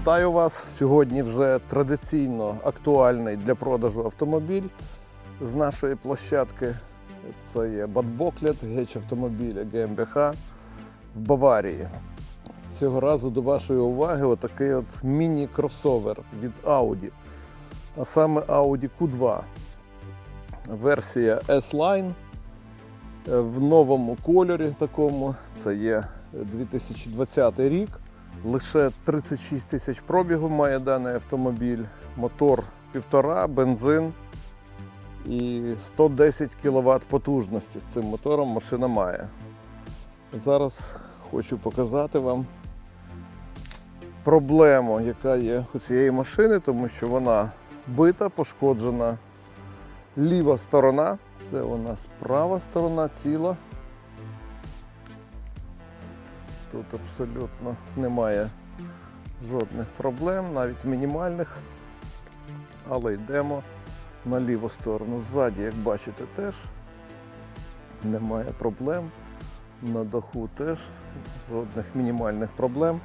Вітаю вас! Сьогодні вже традиційно актуальний для продажу автомобіль з нашої площадки. Це є Бадбоклет, геч автомобіля ГМБХ в Баварії. Цього разу до вашої уваги отакий от міні-кросовер від Audi, а саме Audi Q2. Версія S-Line в новому кольорі такому. Це є 2020 рік. Лише 36 тисяч пробігу має даний автомобіль, мотор 1,5, бензин і 110 кВт потужності з цим мотором машина має. Зараз хочу показати вам проблему, яка є у цієї машини, тому що вона бита, пошкоджена ліва сторона, це у нас права сторона ціла. Тут абсолютно немає жодних проблем, навіть мінімальних. Але йдемо на ліву сторону. Ззаді, як бачите, теж немає проблем. На даху теж жодних мінімальних проблем.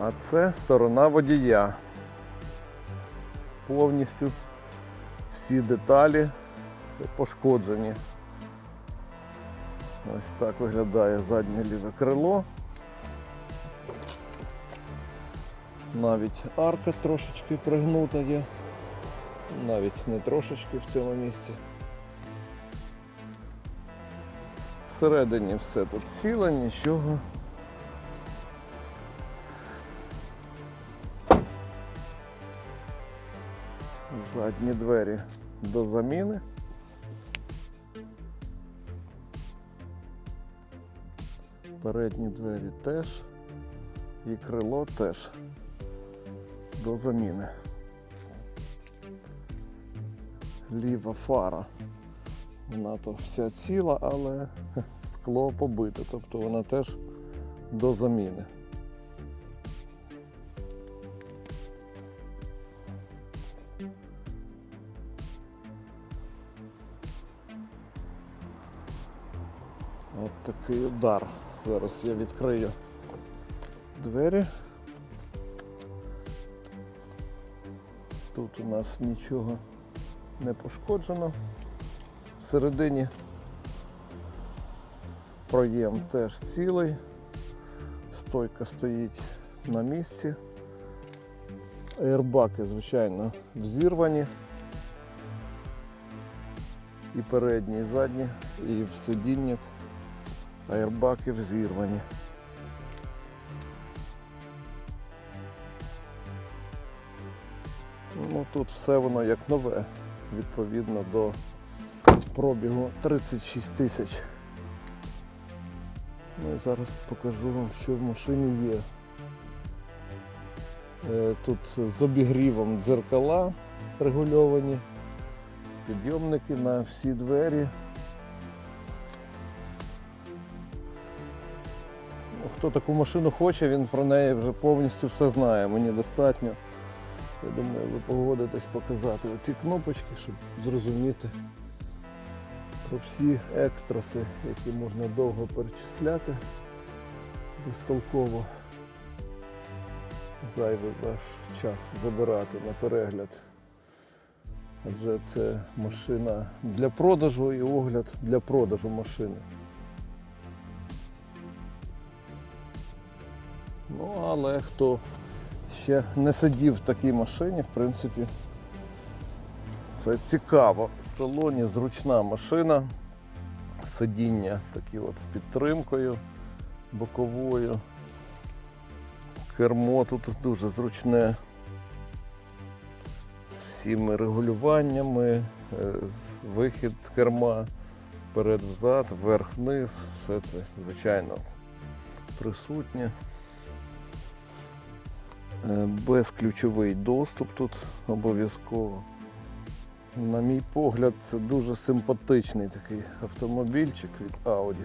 А це сторона водія. Повністю всі деталі пошкоджені. Ось так виглядає заднє ліве крило. Навіть арка трошечки пригнута є. Навіть не трошечки в цьому місці. Всередині все тут ціле, нічого. Задні двері до заміни. Передні двері теж і крило теж до заміни. Ліва фара. Вона то вся ціла, але скло побите, тобто вона теж до заміни. От такий удар. Зараз я відкрию двері. Тут у нас нічого не пошкоджено. Всередині проєм теж цілий. Стойка стоїть на місці. Аербаки, звичайно, взірвані. І передні, і задні, і в сидіннях аербаки взірвані. Ну тут все воно як нове, відповідно до пробігу 36 тисяч. Ну і зараз покажу вам, що в машині є. Е, Тут з обігрівом дзеркала регульовані, підйомники на всі двері. Хто таку машину хоче, він про неї вже повністю все знає. Мені достатньо. Я думаю, ви погодитесь показати оці кнопочки, щоб зрозуміти про всі екстраси, які можна довго перечисляти безтолково. Зайвий ваш час забирати на перегляд. Адже це машина для продажу і огляд для продажу машини. Ну, але хто ще не сидів в такій машині, в принципі, це цікаво. В салоні зручна машина, сидіння такі от з підтримкою боковою. Кермо тут дуже зручне з всіми регулюваннями, е, вихід керма вперед-взад, вверх-вниз, все це, звичайно, присутнє. Е, Безключовий доступ тут обов'язково. На мій погляд, це дуже симпатичний такий автомобільчик від Audi.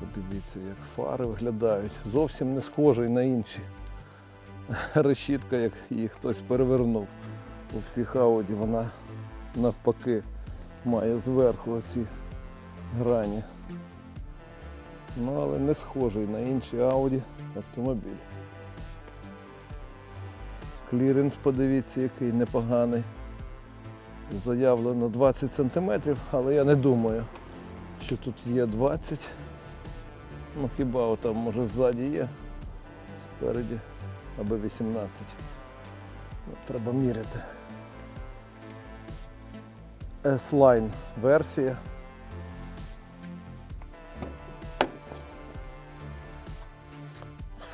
Подивіться, як фари виглядають. Зовсім не схожий на інші. Решітка, як її хтось перевернув. У всіх Audi вона навпаки має зверху оці грані. Ну, але не схожий на інші Audi автомобіль. Кліренс, подивіться, який непоганий. Заявлено 20 см, але я не думаю, що тут є 20. Ну хіба там може ззаді є, спереді або 18. Ну, Треба міряти. S-Line версія.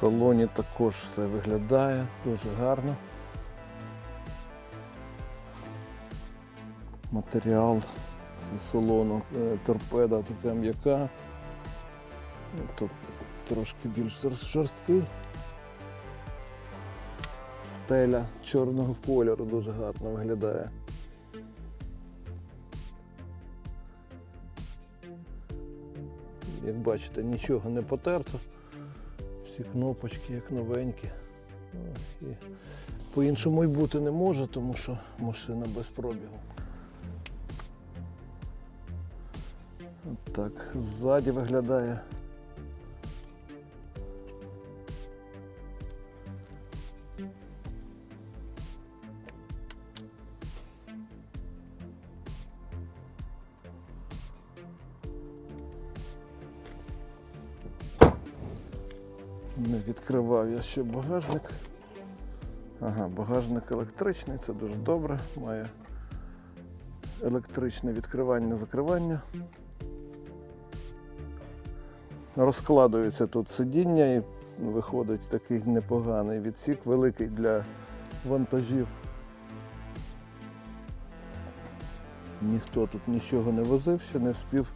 Салоні також все виглядає дуже гарно. Матеріал салону е, торпеда така м'яка. Тут трошки більш жорсткий. Стеля чорного кольору дуже гарно виглядає. Як бачите, нічого не потерто. Всі кнопочки як новенькі. По-іншому й бути не може, тому що машина без пробігу. От так, ззаді виглядає. Ще багажник. Ага, багажник електричний, це дуже добре. Має електричне відкривання-закривання. Розкладується тут сидіння і виходить такий непоганий відсік, великий для вантажів. Ніхто тут нічого не возив, ще не вспів.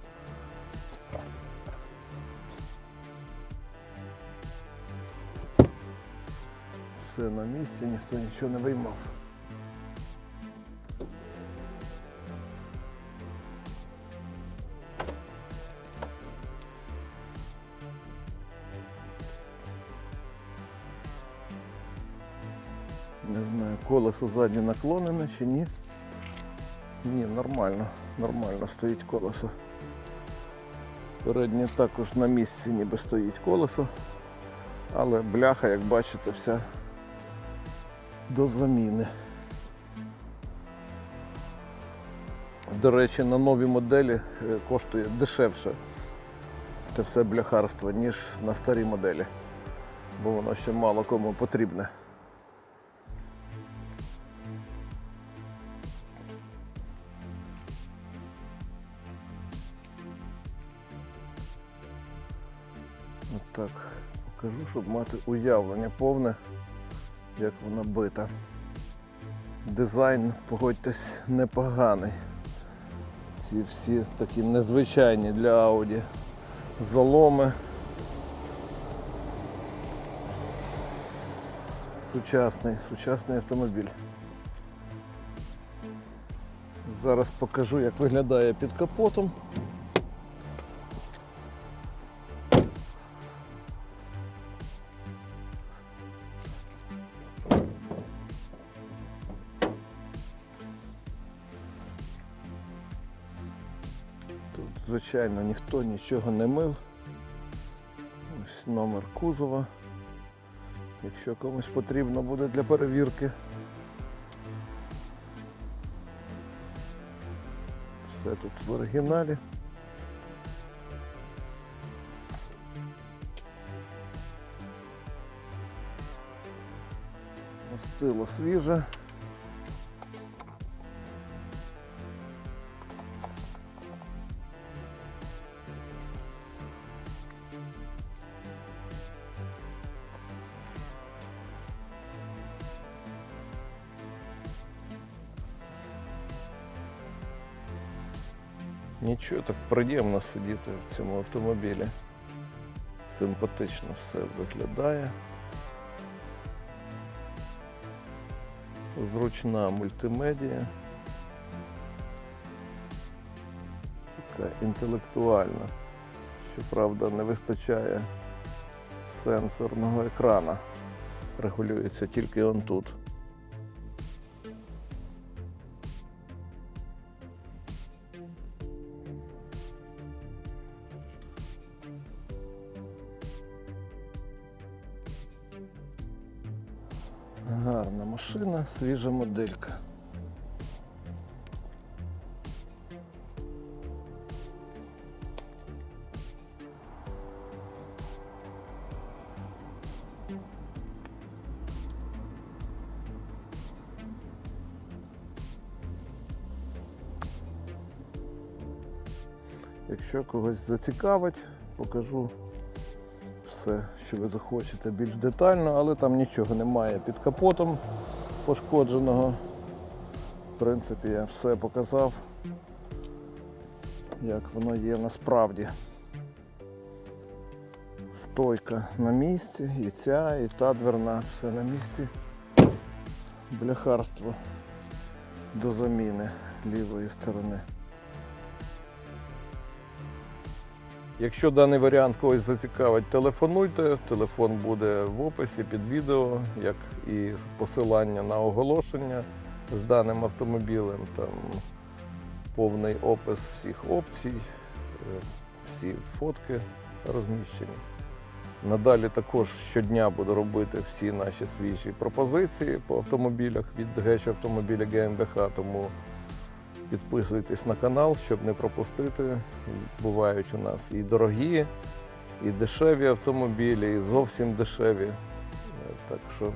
Все на місці, ніхто нічого не виймав. Не знаю, колесо заднє наклонене чи ні. Ні, нормально, нормально стоїть колесо. Переднє також на місці ніби стоїть колесо, але бляха, як бачите, вся до заміни. До речі, на нові моделі е, коштує дешевше це все бляхарство, ніж на старій моделі, бо воно ще мало кому потрібне. Отак покажу, щоб мати уявлення повне, як вона бита. Дизайн, погодьтесь, непоганий. Ці всі такі незвичайні для Audi заломи. Сучасний, сучасний автомобіль. Зараз покажу, як виглядає під капотом. Звичайно, ніхто нічого не мив. Ось номер кузова. Якщо комусь потрібно буде для перевірки. Все тут в оригіналі. Мастило свіже. Нічого, так приємно сидіти в цьому автомобілі. Симпатично все виглядає. Зручна мультимедія. Така інтелектуальна. Щоправда, не вистачає сенсорного екрана. Регулюється тільки он тут. Гарна машина, свіжа моделька. Якщо когось зацікавить, покажу все, що ви захочете більш детально, але там нічого немає під капотом пошкодженого. В принципі, я все показав, як воно є насправді. Стойка на місці, і ця, і та дверна, все на місці. Бляхарство до заміни лівої сторони. Якщо даний варіант когось зацікавить, телефонуйте. Телефон буде в описі під відео, як і посилання на оголошення з даним автомобілем. Там повний опис всіх опцій, е, всі фотки розміщені. Надалі також щодня буду робити всі наші свіжі пропозиції по автомобілях від Геч автомобіля ГМБХ, тому Підписуйтесь на канал, щоб не пропустити. Бувають у нас і дорогі, і дешеві автомобілі, і зовсім дешеві. Е, Так що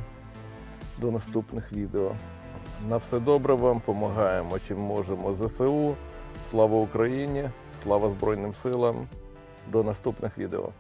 до наступних відео. На все добре вам, допомагаємо чим можемо ЗСУ. Слава Україні! Слава Збройним силам! До наступних відео.